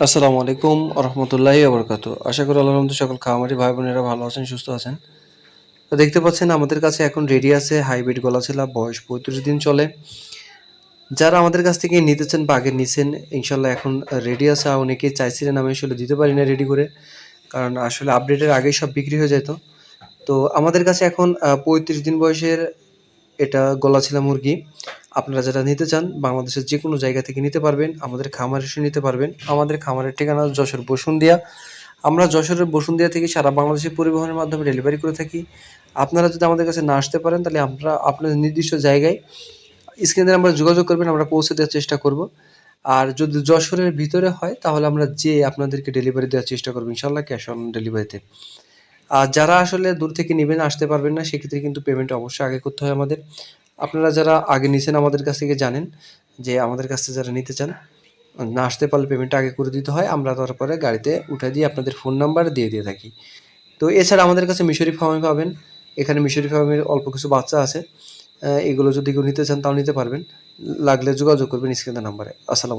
আসসালামু আলাইকুম রহমতুল্লাহি আবরকাত আশা করি আল্লাহ রহমতে সকল খামারি ভাই বোনেরা ভালো আছেন, সুস্থ আছেন। তো দেখতে পাচ্ছেন আমাদের কাছে এখন রেডি আছে হাইব্রিড গলাছিলা, বয়স পঁয়ত্রিশ দিন চলে। যারা আমাদের কাছ থেকে নিতেছেন বা আগে নিছেন ইনশাল্লাহ এখন রেডি আছে। অনেকেই চাইছিলেন, আমি আসলে দিতে পারি না রেডি করে। কারণ আসলে আপডেটের আগেই সব বিক্রি হয়ে যেত। তো আমাদের কাছে এখন পঁয়ত্রিশ দিন বয়সের এটা গলা গলাছিলা মুরগি। আপনারা যারা নিতে চান, বাংলাদেশের যে কোনো জায়গা থেকে নিতে পারবেন। আমাদের খামার এসে নিতে পারবেন। আমাদের খামারের ঠিকানা যশোর বসুন্দিয়া আমরা যশোরের বসুন্দিয়া থেকে সারা বাংলাদেশে পরিবহনের মাধ্যমে ডেলিভারি করে থাকি। আপনারা যদি আমাদের কাছে না আসতে পারেন, তাহলে আমরা আপনাদের নির্দিষ্ট জায়গায় স্ক্রিনে আমরা যোগাযোগ করবেন, আমরা পৌঁছে দেওয়ার চেষ্টা করব। আর যদি যশোরের ভিতরে হয়, তাহলে আমরা যে আপনাদেরকে ডেলিভারি দেওয়ার চেষ্টা করব ইনশাল্লাহ ক্যাশ অন ডেলিভারিতে আর যারা আসলে দূর থেকে নেবেন, আসতে পারবেন না, সেক্ষেত্রে কিন্তু পেমেন্ট অবশ্যই আগে করতে হয় আমাদের। আপনারা যারা আগে নিছেন আমাদের কাছ থেকে জানেন যে আমাদের কাছ থেকে যারা নিতে চান, না আসতে পারলে পেমেন্টটা আগে করে দিতে হয়। আমরা তারপরে গাড়িতে উঠে দিয়ে আপনাদের ফোন নাম্বার দিয়ে দিয়ে থাকি। তো এছাড়া আমাদের কাছে মিশরি ফার্মে পাবেন। এখানে মিশরি ফার্মের অল্প কিছু বাচ্চা আছে। এগুলো যদি কেউ নিতে চান তাও নিতে পারবেন। লাগলে যোগাযোগ করবেন স্ক্রিনের নাম্বারে। আসসালামু